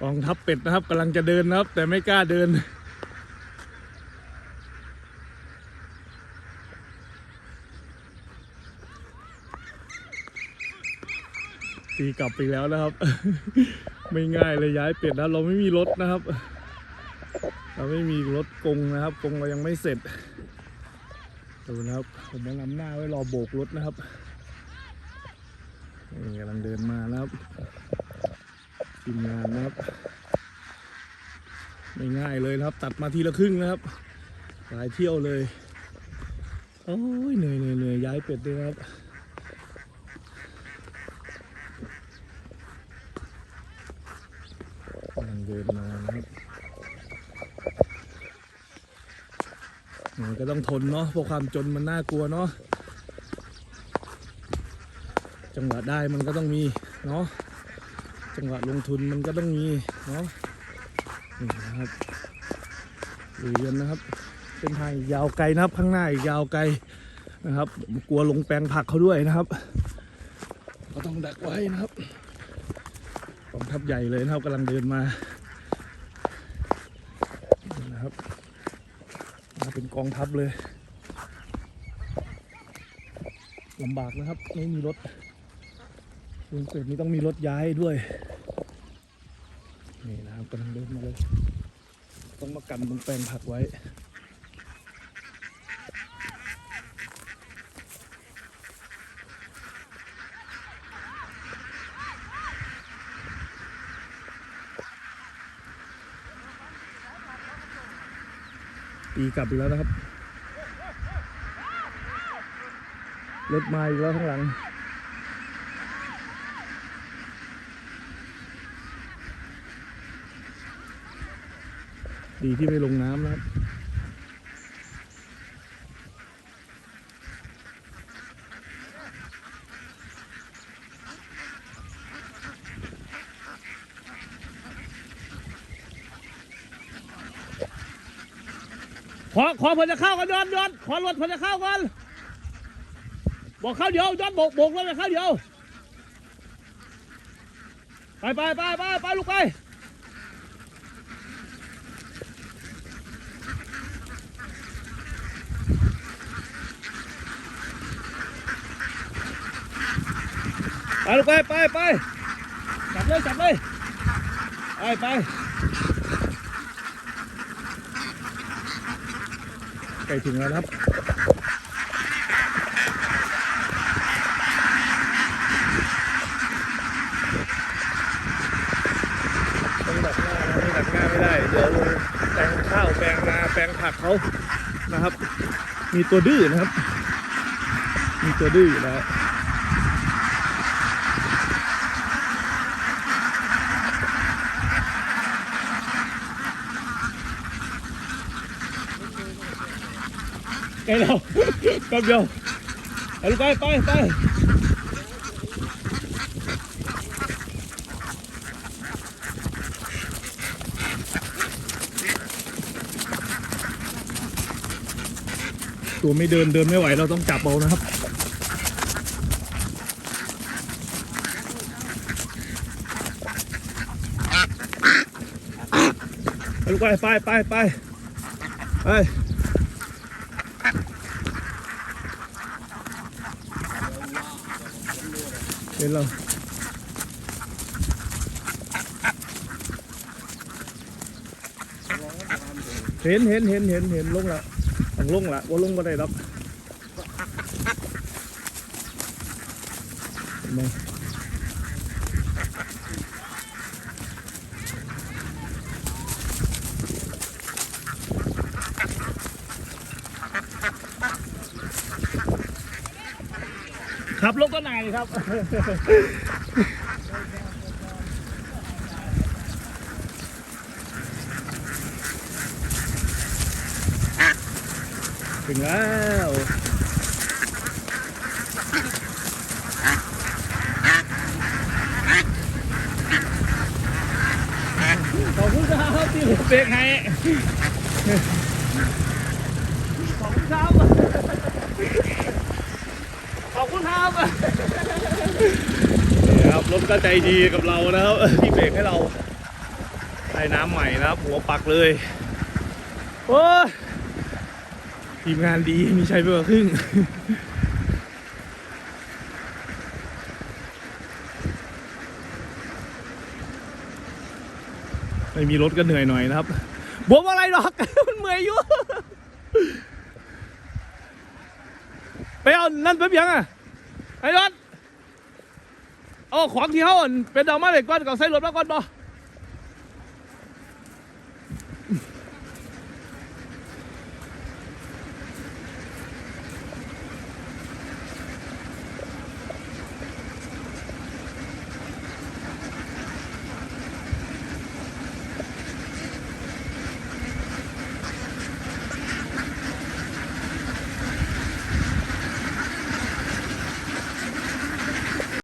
กองทัพเป็ดนะครับกำลังจะเดินนะครับ แต่ไม่กล้าเดิน ตีกลับไปแล้วนะครับ ไม่ง่ายเลยย้ายเป็ดนะเราไม่มีรถนะครับ เราไม่มีรถกงนะครับกงเรายังไม่เสร็จดูนะครับ ผมมานำหน้าไว้รอโบกรถนะครับกำลังเดินมานะครับ ทีมงานนะครับ ไม่ง่ายเลยนะครับ ตัดมาทีละครึ่งนะครับ หลายเที่ยวเลยโอ้ยเหนื่อยเหนื่อยเหนื่อยย้ายเป็ดด้วยครับกำลังเดินมานะครับก็ต้องทนเนาะเพราะความจนมันน่ากลัวเนาะจังหวะได้มันก็ต้องมีเนาะ จังหวะลงทุนมันก็ต้องมีเนาะนี่นะครับลุยกันนะครับเป็นทางยาวไกลนะครับข้างหน้าอีกยาวไกลนะครับกลัวลงแปลงผักเขาด้วยนะครับ ก็ต้องดักไว้นะครับกองทัพใหญ่เลยนะครับกำลังเดินมานนะครับมาเป็นกองทัพเลยลำบากนะครับไม่มีรถ ลุงเป็ดนี่ต้องมีรถย้ายด้วย นี่นะครับกำลังเดินมาเลย ต้องมากันตรงแปลงผักไว้ตีกลับอีกแล้วนะครับ รถมาอีกแล้วข้างหลัง ดีที่ไม่ลงน้ำนะครับขอขอผลจะเข้ากันยอนยอนขอรถผลจะเข้าก่อนบอกเข้าเดียวยอนโบกโบกรถเลยเข้าเดียวไปไปไปไปไปลูกไป ลูกไปไปไปจับเลยจับเลยไปไปใกล้ถึงแล้วครับต้องดักหน้านะไม่ดักหน้าไม่ได้ เดี๋ยวลงแปลงข้าวแปลงนาแปลงผักเขานะครับ มีตัวดื้อนะครับ มีตัวดื้ออยู่แล้ว ไกลแล้วแป๊บเดียวไปลูกไปไปไปตัวไม่เดินเดินไม่ไหวเราต้องจับเอานะครับไปลูกไปไปไปไปไป เห็นเราเห็นเห็นเห็นเห็นเห็นลงละต้องลงละว่าลงก็ได้หรอก เห็นไหมขับรถก็นายครับ ถึงแล้วขอบคุณครับที่ผมเบรกให้ขอบคุณครับ คุณครับนี่ครับรถก็ใจดีกับเรานะครับที่เบรกให้เราได้น้ำใหม่นะครับ หัวปักเลยโอ้ทีมงานดีมีชัยไปกว่าครึ่งไม่มีรถก็เหนื่อยหน่อยนะครับบวมอะไรหรอก มันเมื่อยอยู่ ไปเอานั่นแป๊บยังอะ ไอ้รถเอาของที่เขาอั่นเป็นดอกไม้เหล็กก้อนกับใส่รถมาก่อนบ่